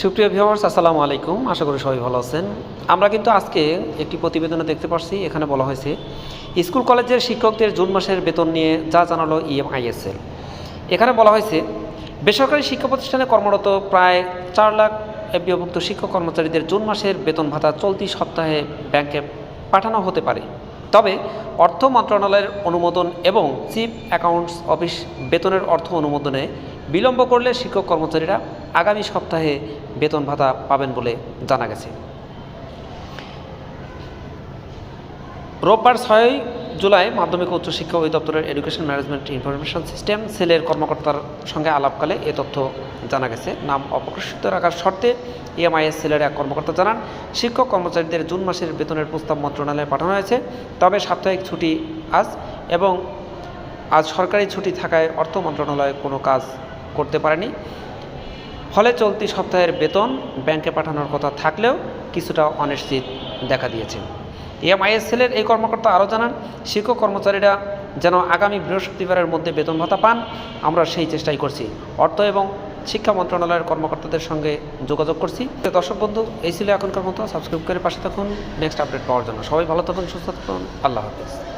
সুপ্রিয় ভিউয়ার্স আসসালামু আলাইকুম। আশা করি সবাই ভালো আছেন। আমরা কিন্তু আজকে একটি প্রতিবেদনে দেখতে পাচ্ছি এখানে বলা হয়েছে, স্কুল কলেজের শিক্ষকদের জুন মাসের বেতন নিয়ে যা জানালো E ইএমআইএসএল এখানে বলা হয়েছে, বেসরকারি শিক্ষা প্রতিষ্ঠানে কর্মরত প্রায় চার লাখ বিভক্ত শিক্ষক কর্মচারীদের জুন মাসের বেতন ভাতা চলতি সপ্তাহে ব্যাংকে পাঠানো হতে পারে। তবে অর্থ মন্ত্রণালয়ের অনুমোদন এবং চিফ অ্যাকাউন্টস অফিস বেতনের অর্থ অনুমোদনে বিলম্ব করলে শিক্ষক কর্মচারীরা আগামী সপ্তাহে বেতন ভাতা পাবেন বলে জানা গেছে। রোববার ছয় জুলাই মাধ্যমিক উচ্চশিক্ষা অধিদপ্তরের এডুকেশন ম্যানেজমেন্ট ইনফরমেশন সিস্টেম সেলের কর্মকর্তার সঙ্গে আলাপকালে এ তথ্য জানা গেছে। নাম অপ্রকাশিত রাখার শর্তে ইএমআইএস সেলের এক কর্মকর্তা জানান, শিক্ষক কর্মচারীদের জুন মাসের বেতনের প্রস্তাব মন্ত্রণালয়ে পাঠানো হয়েছে। তবে সাপ্তাহিক ছুটি আজ এবং আজ সরকারি ছুটি থাকায় অর্থ মন্ত্রণালয় কোনো কাজ করতে পারেনি। ফলে চলতি সপ্তাহের বেতন ব্যাংকে পাঠানোর কথা থাকলেও কিছুটা অনিশ্চিত দেখা দিয়েছে। এমআইএসএলের এই কর্মকর্তা আরও জানান, শিক্ষক কর্মচারীরা যেন আগামী বৃহস্পতিবারের মধ্যে বেতন ভাতা পান, আমরা সেই চেষ্টাই করছি। অর্থ এবং শিক্ষা মন্ত্রণালয়ের কর্মকর্তাদের সঙ্গে যোগাযোগ করছি। দর্শক বন্ধু, এই ছিল এখনকার মতো। সাবস্ক্রাইব করে পাশে থাকুন। নেক্সট আপডেট পাওয়ার জন্য। সবাই ভালো থাকুন, সুস্থ থাকুন। আল্লাহ হাফিজ।